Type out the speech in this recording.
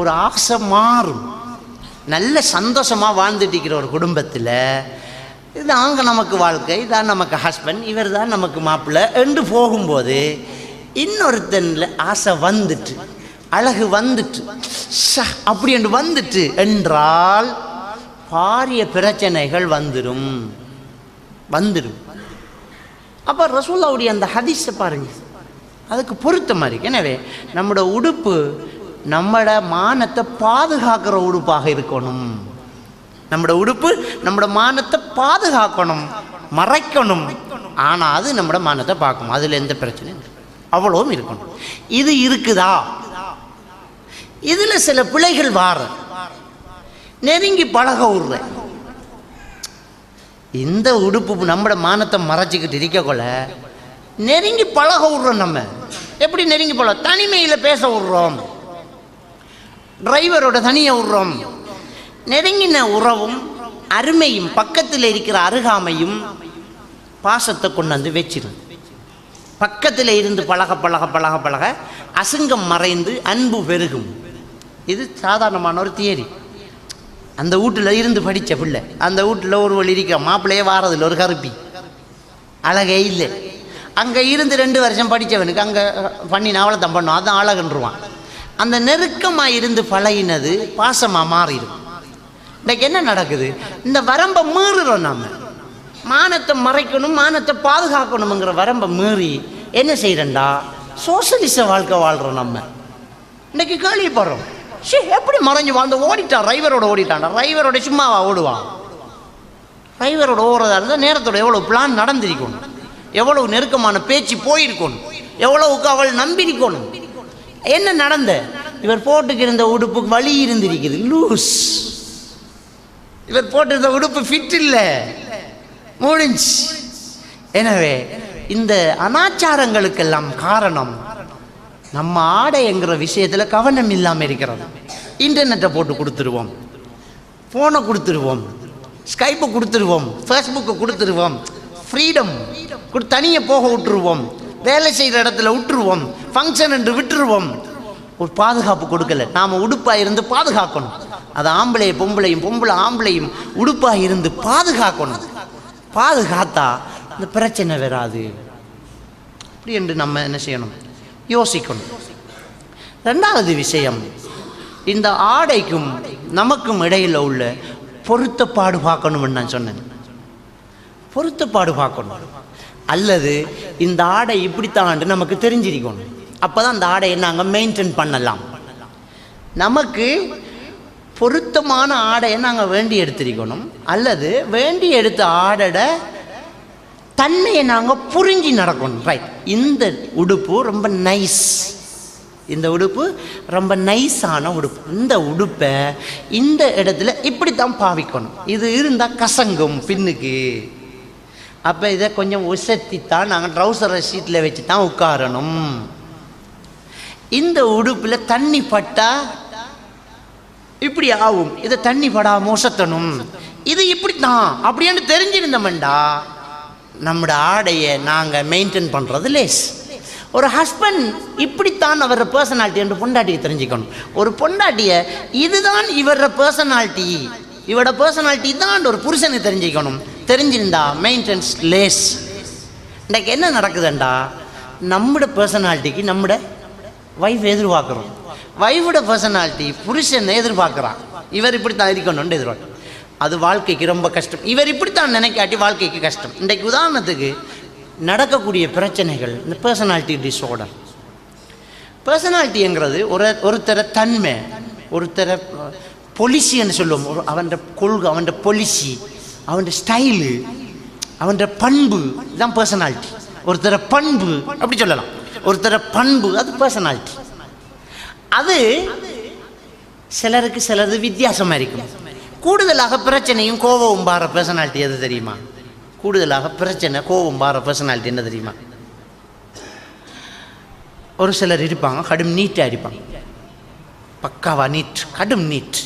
ஒரு ஆசை மாறும். நல்ல சந்தோஷமாக வாழ்ந்துட்டிருக்கிற ஒரு குடும்பத்தில் இதாங்க நமக்கு வாழ்க்கை இதான் நமக்கு ஹஸ்பண்ட் இவர் தான் நமக்கு மாப்பிள்ளை என்று போகும்போது இன்னொருத்தனில் ஆசை வந்துட்டு அழகு வந்துட்டு ஷ, அப்படி என்று வந்துட்டு என்றால் பாரிய பிரச்சனைகள் வந்துடும் வந்துடும் அப்போ ரசூல்லாவுடைய அந்த ஹதிஸை பாருங்க. அதுக்கு பொருத்தமாக இருக்கு. எனவே நம்மளோட உடுப்பு நம்மட மானத்தை பாதுகாக்கிற உடுப்பாக இருக்கணும். நம்மளோட உடுப்பு நம்மளோட மானத்தை பாதுகாக்கணும் மறைக்கணும். ஆனால் அது நம்மளோட மானத்தை பார்க்கணும் அதில் எந்த பிரச்சனையும் அவ்வளவும் இருக்கணும். இது இருக்குதா? இதில் சில பிழைகள் வார. நெருங்கி பழக விடுறேன் இந்த உடுப்பு நம்மட மானத்தை மறைச்சிக்கிட்டு இருக்கக்குள்ள நெருங்கி பழக விடுறோம் நம்ம. எப்படி நெருங்கி பழக? தனிமையில் பேச விடுறோம் டிரைவரோட தனியாக விடுறோம் நெருங்கின உறவும் அருமையும் பக்கத்தில் இருக்கிற அருகாமையும் பாசத்தை கொண்டாந்து வச்சிடும் பக்கத்தில் இருந்து பழக பழக பழக பழக அசிங்கம் மறைந்து அன்பு பெருகும். இது சாதாரணமான ஒரு தியரி. அந்த வீட்டில் இருந்து படித்த பிள்ளை அந்த வீட்டில் ஒரு வழி இருக்க? மாப்பிள்ளையே வாரதில்லை ஒரு கருப்பி. அழகே இல்லை. அங்கே இருந்து ரெண்டு வருஷம் படித்தவனுக்கு அங்கே பண்ணி அவளை தான் பண்ணும் அதான் அழகுன்றுவான். அந்த நெருக்கமாக இருந்து பழகினது பாசமாக மாறிடும். இன்னைக்கு என்ன நடக்குது? இந்த வரம்பை மீறுறோம் நாம். மானத்தை மறைக்கணும் மானத்தை பாதுகாக்கணுங்கிற வரம்பை மீறி என்ன செய்கிறேன்டா சோசலிச வாழ்க்கை வாழ்கிறோம் நம்ம. இன்னைக்கு கேள்விப்படுறோம். ஷே எப்படி மறைஞ்சு வாழ்ந்து ஓடிட்டான் ரைவரோட ஓடிட்டான்டா. ரைவரோட சும்மாவா ஓடுவான் டிரைவரோட ஓடுறதா இருந்தால் நேரத்தோட எவ்வளோ பிளான் நடந்திருக்கணும்? எவ்வளவு நெருக்கமான பேச்சு போயிருக்கணும்? எவ்வளவுக்கு அவள் நம்பியிருக்கணும்? என்ன நடந்த? இவர் போட்டுக்கிருந்த உடுப்புக்கு வலி இருந்திருக்குது. லூஸ் இவர் போட்டிருந்த உடுப்பு ஃபிட் இல்லை. முடிஞ்சு. எனவே இந்த அனாச்சாரங்களுக்கெல்லாம் காரணம் நம்ம ஆடைங்கிற விஷயத்தில் கவனம் இல்லாமல் இருக்கிறது. இன்டர்நெட்டை போட்டு கொடுத்துருவோம். ஃபோனை கொடுத்துருவோம். ஸ்கைப்பை கொடுத்துருவோம். ஃபேஸ்புக்கை கொடுத்துருவோம். ஃப்ரீடம் கொடு போக விட்டுருவோம். வேலை செய்கிற இடத்துல விட்டுருவோம். ஃபங்க்ஷன் என்று விட்டுருவோம். ஒரு பாதுகாப்பு கொடுக்கல. நாம் உடுப்பாக இருந்து பாதுகாக்கணும். அது ஆம்பளை பொம்பளையும் பொம்பளை ஆம்பளையும் உடுப்பாக இருந்து பாதுகாக்கணும். பாதுகாத்தா இந்த பிரச்சனை வராது. அப்படி என்று நம்ம என்ன செய்யணும்? யோசிக்கணும். ரெண்டாவது விஷயம் இந்த ஆடைக்கும் நமக்கும் இடையில் உள்ள பொருத்தப்பாடு பார்க்கணும்னு நான் சொன்னேன். பொருத்தப்பாடு பார்க்கணும். அல்லது இந்த ஆடை இப்படித்தான் நமக்கு தெரிஞ்சிருக்கணும். அப்போ தான் அந்த ஆடையை நாங்கள் மெயின்டைன் பண்ணலாம். நமக்கு பொருத்தமான ஆடையை நாங்கள் வேண்டி எடுத்திருக்கணும். அல்லது வேண்டி எடுத்த ஆடட தன்மையை நாங்கள் புரிஞ்சு நடக்கணும். ரைட் இந்த உடுப்பு ரொம்ப நைஸ் இந்த உடுப்பு ரொம்ப நைஸான உடுப்பு. இந்த உடுப்பை இந்த இடத்துல இப்படி தான் பாவிக்கணும். இது இருந்தால் கசங்கும் பின்னுக்கு. அப்போ இதை கொஞ்சம் உசத்தி தான் நாங்கள் ட்ரௌசரை சீட்டில் வச்சு தான் உட்காரணும். இந்த உடுப்பில் தண்ணி பட்டா இப்படி ஆகும். இதை தண்ணி படாம உசத்தணும். இது இப்படி தான் அப்படின்னு தெரிஞ்சிருந்தோம்டா. நம்மளோட ஆடையை நாங்கள் மெயின்டைன் பண்ணுறது லேஸ் ஒரு ஹஸ்பண்ட் இப்படித்தான் அவர பர்சனாலிட்டி என்று பொண்டாட்டியை தெரிஞ்சுக்கணும். ஒரு பொண்டாட்டியை இதுதான் இவர பர்சனாலிட்டி இவரோட பர்சனாலிட்டி தான் ஒரு புருஷனை தெரிஞ்சுக்கணும். தெரிஞ்சிருந்தா மெயின்டெனன்ஸ் லேஸ் இன்றைக்கு என்ன நடக்குதுண்டா? நம்மட பர்சனாலிட்டிக்கு நம்மட வைஃப் எதிர்பார்க்குறோம். வைஃபோட பர்சனாலிட்டி புருஷன் எதிர்பார்க்குறான். இவர் இப்படி தான் இருக்கணும்னு எதிர்பார்க்குறோம் அது வாழ்க்கைக்கு ரொம்ப கஷ்டம். இவர் இப்படித்தான் நினைக்காட்டி வாழ்க்கைக்கு கஷ்டம். இன்றைக்கு உதாரணத்துக்கு நடக்கக்கூடிய பிரச்சனைகள் இந்த பர்சனாலிட்டி டிஸார்டர் பர்சனாலிட்டிங்கிறது ஒரு ஒருத்தர தன்மை ஒருத்தர பொலிசின்னு சொல்லுவோம். ஒரு அவன் கொள்கை அவன் பொலிசி அவன் ஸ்டைலு அவன் பண்பு தான் பர்சனாலிட்டி ஒருத்தர பண்பு அப்படி சொல்லலாம். ஒருத்தர பண்பு அது பர்சனாலிட்டி அது சிலருக்கு சிலது வித்தியாசமாக இருக்கும். கூடுதலாக பிரச்சனையும் கோபம் பார பர்சனாலிட்டி எது தெரியுமா? கூடுதலாக பிரச்சனை கோபம் பார பர்சனாலிட்டி என்ன தெரியுமா? ஒரு சிலர் இருப்பாங்க கடும் நீட்டாக இருப்பாங்க பக்காவா நீட் கடும் நீட்.